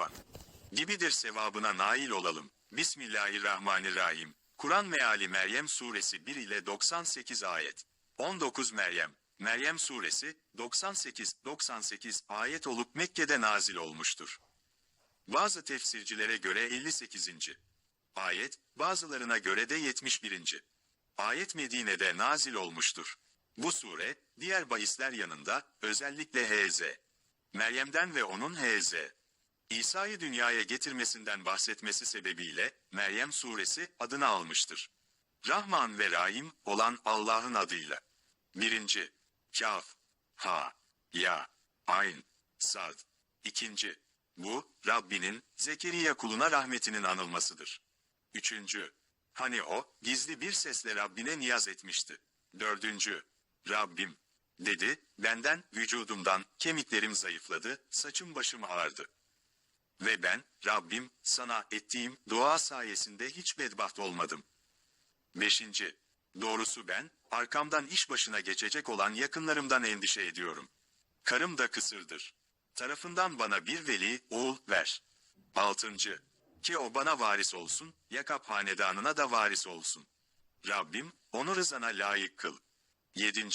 yapan. Gibidir sevabına nail olalım. Bismillahirrahmanirrahim. Kur'an meali Meryem suresi 1 ile 98 ayet. 19 Meryem. Meryem suresi 98-98 ayet olup Mekke'de nazil olmuştur. Bazı tefsircilere göre 58. Ayet, bazılarına göre de 71. Ayet Medine'de nazil olmuştur. Bu sure, diğer bahisler yanında, özellikle Hz. Meryem'den ve onun Hz. İsa'yı dünyaya getirmesinden bahsetmesi sebebiyle, Meryem suresi adını almıştır. Rahman ve Rahim olan Allah'ın adıyla. 1. Kaf, Ha, Ya, Ayn, Sad. 2. Bu, Rabbinin, Zekeriya kuluna rahmetinin anılmasıdır. 3. Hani o, gizli bir sesle Rabbine niyaz etmişti. 4. Rabbim, dedi, benden, vücudumdan, kemiklerim zayıfladı, saçım başım ağardı. Ve ben, Rabbim, sana ettiğim dua sayesinde hiç bedbaht olmadım. 5. Doğrusu ben, arkamdan iş başına geçecek olan yakınlarımdan endişe ediyorum. Karım da kısırdır. Tarafından bana bir veli, oğul ver. 6. Ki o bana varis olsun, Yakap hanedanına da varis olsun. Rabbim, onu rızana layık kıl. 7.